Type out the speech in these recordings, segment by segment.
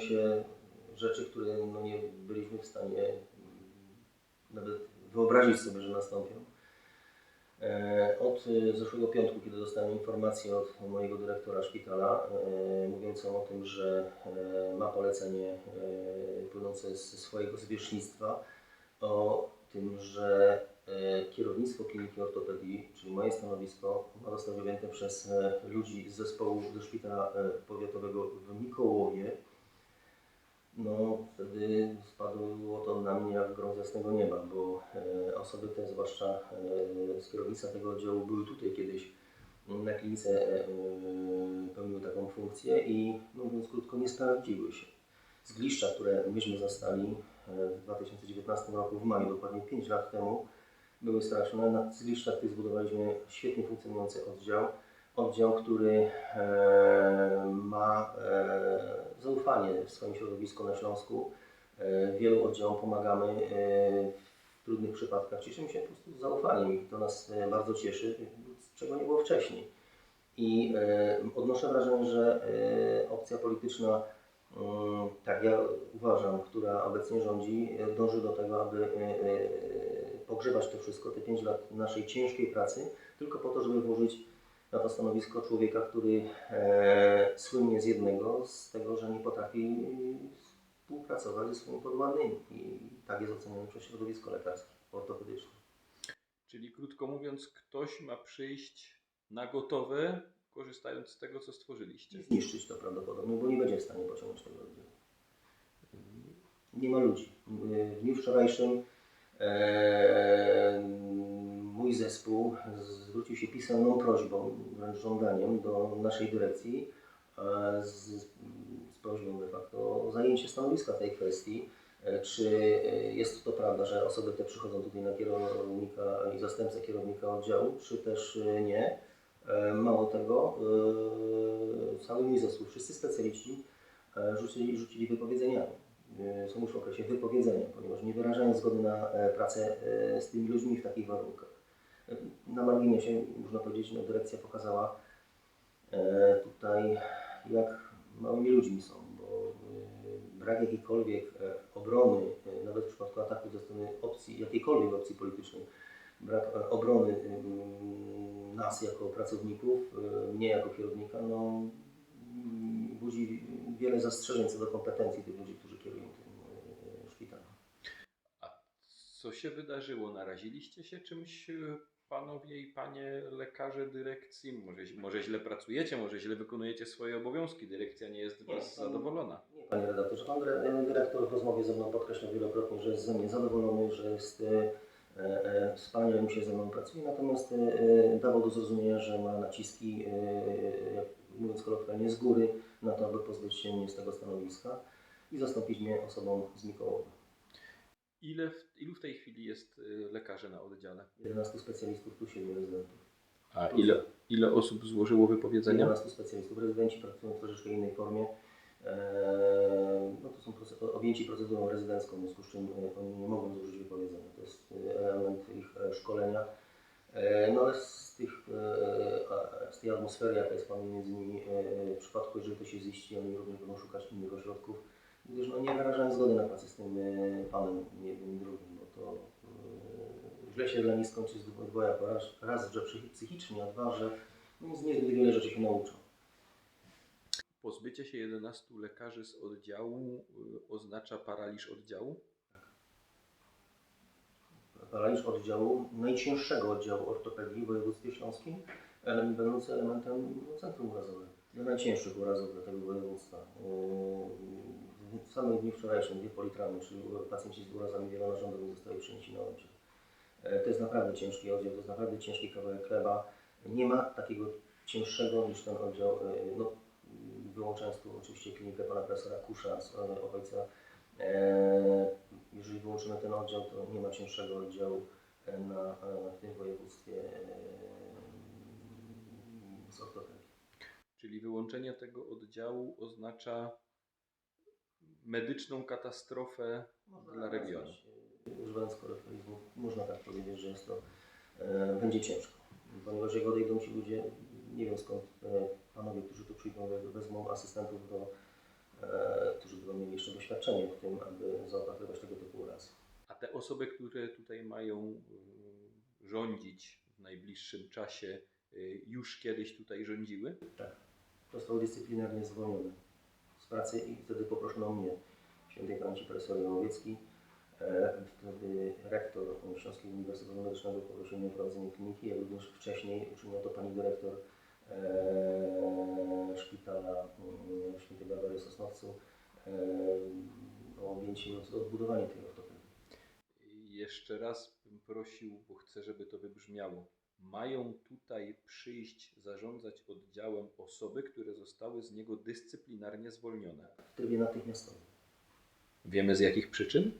się rzeczy, które no, nie byliśmy w stanie nawet wyobrazić sobie, że nastąpią. E, Od e, zeszłego piątku, kiedy dostałem informację od mojego dyrektora szpitala, e, mówiącą o tym, że ma polecenie płynące ze swojego zwierzchnictwa o tym, że kierownictwo kliniki ortopedii, czyli moje stanowisko, ma zostać objęte przez ludzi z zespołu ze szpitala powiatowego w Mikołowie. No, wtedy spadło to na mnie jak grom z jasnego nieba, bo e, osoby te, zwłaszcza e, z kierownictwa tego oddziału, były tutaj kiedyś na klinice, e, pełniły taką funkcję i no, mówiąc krótko, nie sprawdziły się. Zgliszcza, które myśmy zastali w 2019 roku, w maju, dokładnie 5 lat temu, były straszne. Na zgliszczach tych zbudowaliśmy świetnie funkcjonujący oddział. Oddział, który e, ma e, zaufanie w swoim środowisku na Śląsku. E, wielu oddziałom pomagamy w trudnych przypadkach. Cieszymy się po prostu z zaufaniem to nas bardzo cieszy, czego nie było wcześniej. I odnoszę wrażenie, że opcja polityczna, mm, tak ja uważam, która obecnie rządzi, dąży do tego, aby pogrzebać to wszystko, te 5 lat naszej ciężkiej pracy, tylko po to, żeby włożyć na to stanowisko człowieka, który e, słynie z jednego, z tego, że nie potrafi współpracować ze swoimi podwładnymi. I tak jest oceniane przez środowisko lekarskie, ortopedyczne. Czyli krótko mówiąc, ktoś ma przyjść na gotowe, korzystając z tego, co stworzyliście. I zniszczyć to prawdopodobnie, bo nie będzie w stanie pociągnąć tego oddziału. Nie ma ludzi. W dniu wczorajszym e, mój zespół zwrócił się pisemną prośbą, wręcz żądaniem do naszej dyrekcji e, z, z prośbą de facto o zajęcie stanowiska w tej kwestii. E, Czy e, jest to prawda, że osoby te przychodzą tutaj na kierownika i zastępcę kierownika oddziału, czy też nie? Mało tego, cały mój zespół, wszyscy specjaliści rzucili, rzucili wypowiedzeniami. Są już w okresie wypowiedzenia, ponieważ nie wyrażają zgody na pracę z tymi ludźmi w takich warunkach. Na marginesie, można powiedzieć, no, dyrekcja pokazała e, tutaj, jak małymi ludźmi są, bo e, brak jakiejkolwiek e, obrony, nawet w przypadku ataku ze strony opcji, jakiejkolwiek opcji politycznej, brak obrony nas jako pracowników, mnie jako kierownika, no, budzi wiele zastrzeżeń co do kompetencji tych ludzi, którzy kierują tym y, szpitalem. A co się wydarzyło? Naraziliście się czymś, e, panowie i panie lekarze dyrekcji? Może, może źle pracujecie, może źle wykonujecie swoje obowiązki. Dyrekcja nie jest Nie, was pan- zadowolona. Nie, panie redaktorze, pan dyre- dyrektor w rozmowie ze mną podkreślał wielokrotnie, że jest ze mnie zadowolony, że jest e, e, wspaniale się ze mną pracuje, natomiast e, e, dawał do zrozumienia, że ma naciski, e, mówiąc kolokwialnie, z góry na to, aby pozbyć się mnie z tego stanowiska i zastąpić mnie osobą z Mikołowa. Ile w, ilu w tej chwili jest e, lekarzy na oddziale? 11 specjalistów plus 7 rezydentów. A ile, ile osób złożyło wypowiedzenia? 11 specjalistów. Rezydenci pracują w troszeczkę innej formie. Eee, No to są objęci procedurą rezydencką, w związku z czym e, oni nie mogą złożyć wypowiedzenia. To jest e, element ich e, szkolenia. E, No ale z, tych, e, z tej atmosfery, jaka jest pomiędzy nimi, e, w przypadku, jeżeli to się ziści, oni również będą szukać innych ośrodków, gdyż no, nie wyrażają zgody na pracę z tym e, panem, jednym i drugim, bo to e, źle się dla nich skończy z dwojako. Raz, raz że psychi- psychicznie, a dwa, że no, z niezbyt wiele rzeczy się nauczą. Pozbycie się 11 lekarzy z oddziału y, oznacza paraliż oddziału? Paraliż oddziału, najcięższego oddziału ortopedii w województwie śląskim, element, będący elementem no, centrum urazowego. Dla najcięższych urazów dla tego województwa. W samym dniu wczorajszym dwie politramy, czyli pacjenci z urazami wielonarządowymi zostali przeniesieni na oddział. E, To jest naprawdę ciężki oddział, to jest naprawdę ciężki kawałek chleba. Nie ma takiego cięższego niż ten oddział, e, no, wyłączając tu oczywiście klinikę pana profesora Kusza z e, Ochojca. E, Jeżeli wyłączymy ten oddział, to nie ma cięższego oddziału na, w tym województwie z ortopedii. Czyli wyłączenie tego oddziału oznacza medyczną katastrofę Można dla regionu. e, Używając kolokwializmu, można tak powiedzieć, że jest to, e, będzie ciężko. Ponieważ jak odejdą ci ludzie, nie wiem skąd e, panowie, którzy tu przyjdą, we- wezmą asystentów do e, którzy będą mieli jeszcze doświadczenie w tym, aby zaopatrywać tego typu urazy. A te osoby, które tutaj mają y, rządzić w najbliższym czasie, y, już kiedyś tutaj rządziły? Został dyscyplinarnie zwolniony z pracy i wtedy poproszono mnie, świętej pamięci profesor Łowiecki, e, wtedy rektor Śląskiego Uniwersytetu Medycznego poprosił mnie o prowadzenie kliniki, jak również wcześniej uczyniła to pani dyrektor e, szpitala mm, świętej Barbary w Sosnowcu e, o objęcie odbudowanie tej ortopedii. Jeszcze raz bym prosił, bo chcę, żeby to wybrzmiało. Mają tutaj przyjść zarządzać oddziałem osoby, które zostały z niego dyscyplinarnie zwolnione. W trybie natychmiastowym. Wiemy z jakich przyczyn?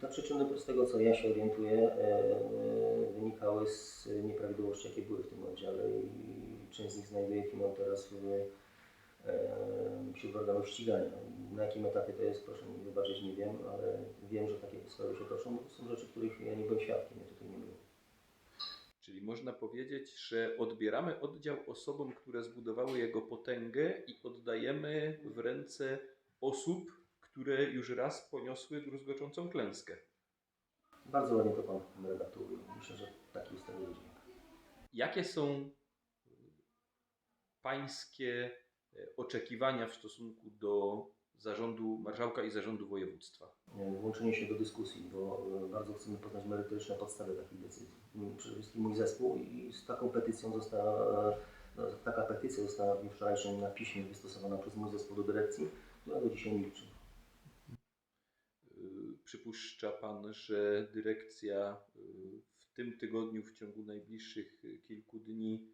Te przyczyny, z tego co ja się orientuję, e, e, wynikały z nieprawidłowości, jakie były w tym oddziale i część z nich znajduje finał teraz w, e, wśród organów ścigania. Na jakim etapie to jest, proszę mi wybaczyć, nie wiem, ale wiem, że takie sprawy się toczą. To są rzeczy, których ja nie byłem świadkiem, ja tutaj nie byłem. Czyli można powiedzieć, że odbieramy oddział osobom, które zbudowały jego potęgę i oddajemy w ręce osób, które już raz poniosły druzgoczącą klęskę. Bardzo ładnie to Pan redaktor ujął. Myślę, że taki jest tego wydźwięk. Jakie są Pańskie e, oczekiwania w stosunku do zarządu marszałka i zarządu województwa? E, Włączenie się do dyskusji, bo e, bardzo chcemy poznać merytoryczne podstawy takich decyzji. Przede wszystkim mój zespół i z taką petycją została, no, taka petycja została w dniu wczorajszym na piśmie wystosowana przez mój zespół do dyrekcji, którego dzisiaj milczy. Y, Przypuszcza Pan, że dyrekcja y, w tym tygodniu, w ciągu najbliższych y, kilku dni,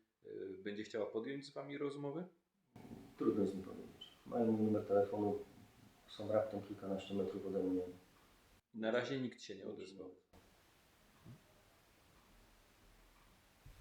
będzie chciała podjąć z Wami rozmowę? Trudno jest mi powiedzieć. Mają numer telefonu, są raptem kilkanaście metrów ode mnie. Na razie nikt się nie odezwał.